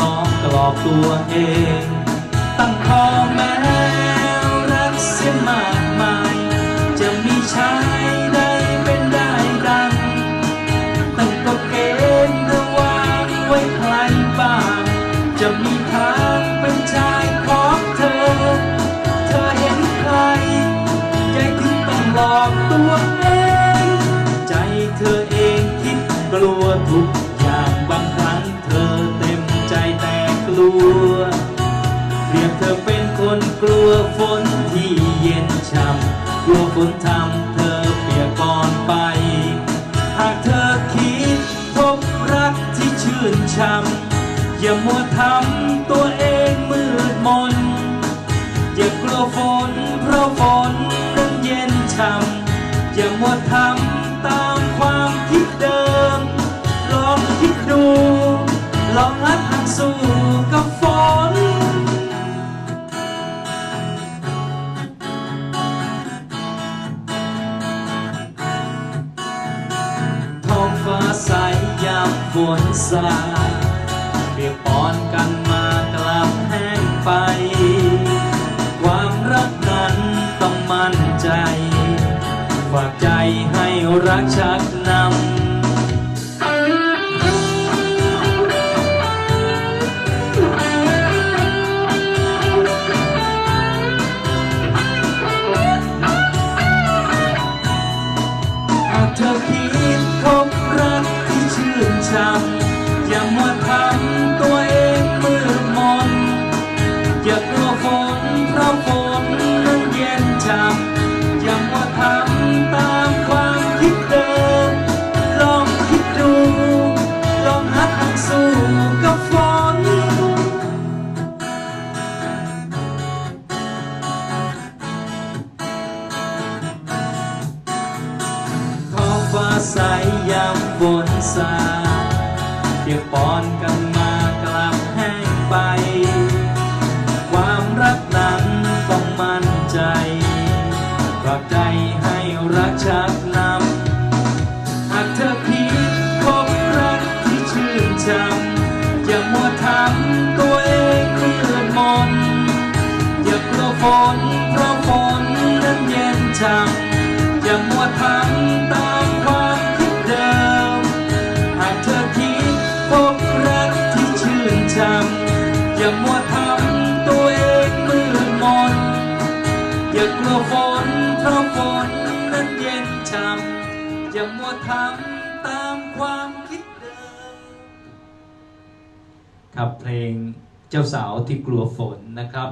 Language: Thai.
ลองกลอกตัวเอง ตั้งพ่อแม่รักเสียมากมาย จะมีชายใดเป็นได้ดังตั้งก็เกณฑ์ระวางไว้ใครบ้าง จะมีทางเป็นชายของเธอ เธอเห็นใคร ใจถึงต้องหลอกตัวเอง ใจเธอเองคิดกลัวทุก นกลัวฝนที่เย็นช่ำกลัวฝนทำเธอเปียกปอนไป หากเธอคิดพบรักที่ชื่นช่ำอย่ามัวทำตัวเองมืดมน อย่ากลัวฝนเพราะฝนนั้นเย็นช่ำอย่ามัวทำ นสาเปียกปอนกันมากลับแห้งไป ความรักนั้นต้องมั่นใจฝากใจให้รักชักนำ ใสยามฝนสาเปียกปอนกันมากลับแห้งไป ความรักนั้นต้องมั่นใจฝากใจให้รักชักนำหากเธอคิดพบรักที่ชื่นชำอย่ามัวทำตัวเองมืดมนอย่ากลัวฝนเพราะฝนนั้นเย็นช่ำอย่ามัวทำ มัวทำตัวเองมืดมนอย่ากลัวฝนเพราะฝนนั้นเย็นช่ำอย่ามัวทำตามความคิดเดิมครับเพลงเจ้าสาวที่กลัวฝนนะครับ